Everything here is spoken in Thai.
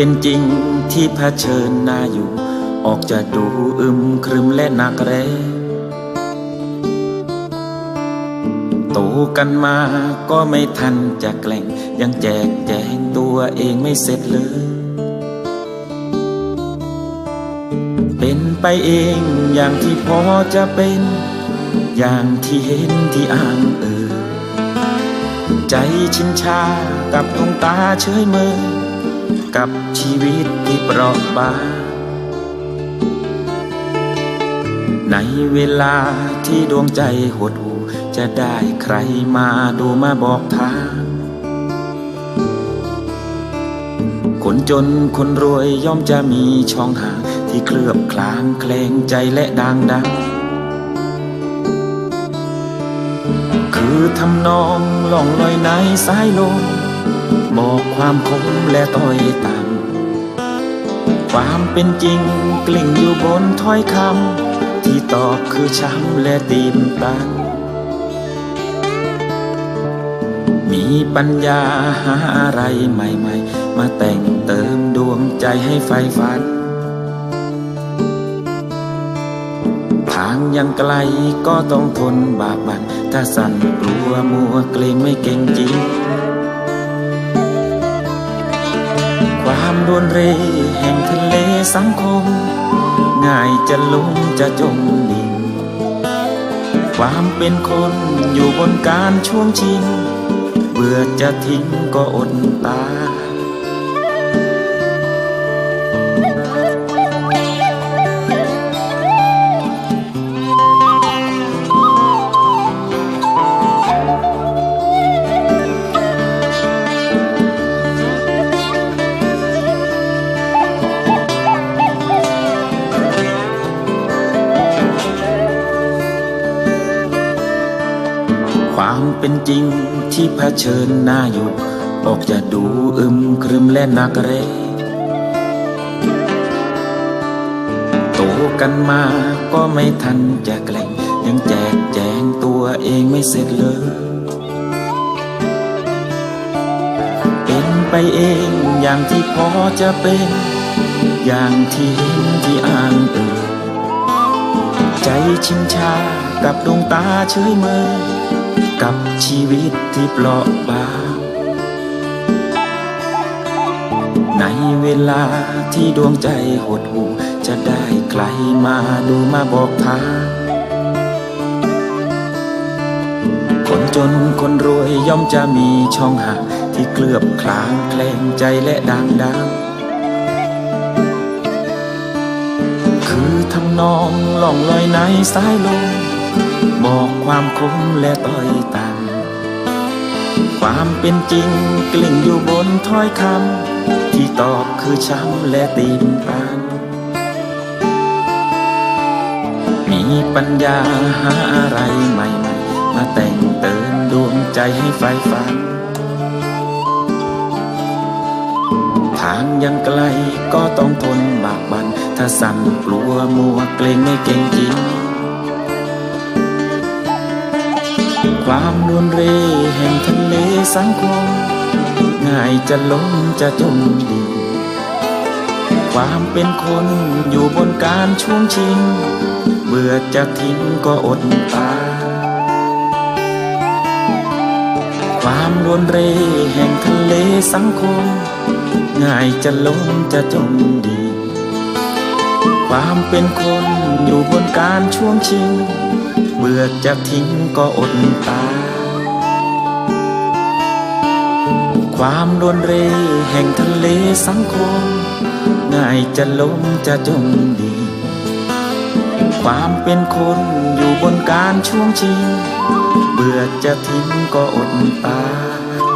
เป็นจริงที่เผชิญหน้าอยู่ ออกจะดูอึมครึมและหนักแรงโตกันมาก็ไม่ทันจะแกล้งยังแจกแจงตัวเองไม่เสร็จเลย เป็นไปเองอย่างที่พอจะเป็น อย่างที่เห็นที่อ่างเออใจชินชากับดวงตาเฉยเมย กับชีวิตที่เปราะบางในเวลาที่ดวงใจหดหูจะได้ใครมาดูมาบอกทาง คนจนคนรวยย่อมจะมีช่องทางที่เคลือบคลางแคลงใจและดังดังคือทำนองล่องลอยในสายลม บอกความคมและต้อยต่ำความเป็นจริงกลิ่งอยู่บนถ้อยคำที่ตอบคือช้ำและตีมตัน มีปัญญาหาอะไรใหม่ ๆ มาแต่งเติมดวงใจให้ไฟฝันทางยังไกลก็ต้องทนบากบัน ถ้าสั่นกลัวมัวเกรงไม่เก่งจริง ความรวนเรแห่งทะเลสังคม ง่ายจะลุ่มจะจมดิ่งความเป็นคนอยู่บนการช่วงชิง เบื่อจะทิ้งก็อดตาย ความเป็นจริงที่เผชิญหน้าอยู่ ออกจะดูอึมครึมและหนักเรโตกันมาก็ไม่ทันจะแกล้งยังแจกแจงตัวเองไม่เสร็จเลยเป็นไปเองอย่างที่พอจะเป็น อย่างที่เห็นที่อ่านเอ่ยใจชินชากับดวงตาเฉยเมย กับชีวิตที่เปราะบางในเวลาที่ดวงใจหดหู่จะได้ใครมาดูมาบอกทางคนจนคนรวยย่อมจะมีช่องห่างที่เคลือบคลางแคลงใจและดังดังคือทำนองล่องลอยในสายลม บอกความคมและต้อยต่ำความเป็นจริงกลิ่งอยู่บนถ้อยคำที่ตอบคือช้ำและตีนตัน มีปัญญาหาอะไรใหม่ๆ มาแต่งเติมดวงใจให้ไฟฝัน ทางยังไกลก็ต้องทนบากบัน ถ้าสั่นกลัวมัวเกรงไม่เก่งจริง ความนวลเรแห่งทะเลสังคมง่ายจะล้มจะจมดิ่งความเป็นคนอยู่บนการช่วงชิง เบื่อจะทิ้งก็อดตา ความรวนเรแห่งทะเลสังคมง่ายจะล้มจะจมดิ่งความเป็นคนอยู่บนการช่วงชิง เบื่อจะทิ้งก็อดตายความรวนเรแห่งทะเลสังคม ง่ายจะล้มจะจมดี ความเป็นคนอยู่บนการช่วงชิง เบื่อจะทิ้งก็อดตาย